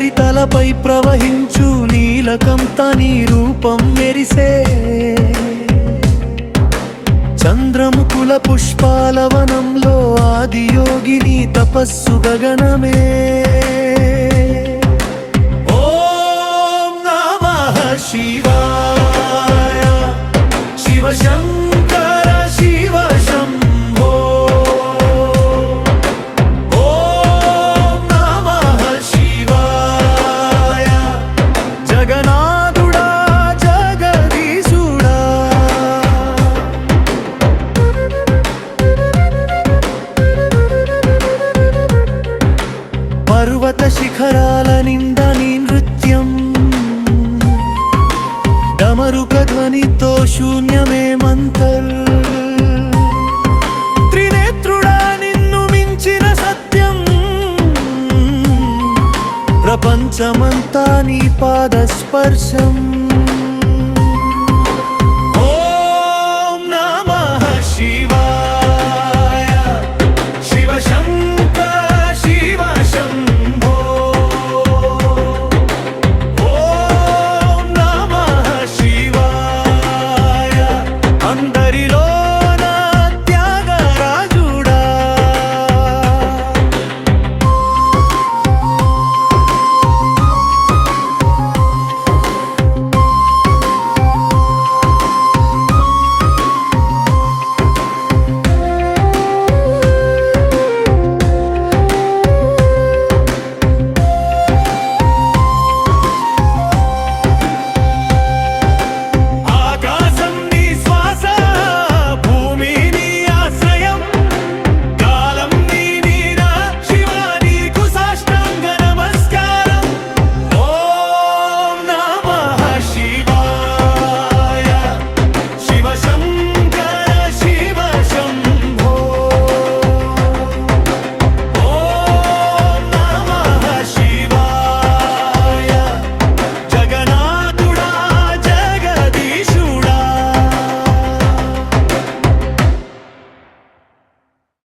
ఉపరితలపై ప్రవహించు నీలకంత నీ రూపం మెరిసే. చంద్రముకుల పుష్పాల వనంలో ఆదియోగిని తపస్సు గగనమే. ఓం నమ శివాయ. శివ పర్వత శిఖరాల నిండా నీ నృత్యం. డమరుక ధ్వనితో శూన్యమే మంతర్. త్రినేత్రుడా నిన్ను మించిన సత్యం. ప్రపంచమంతా నీ పాదస్పర్శం.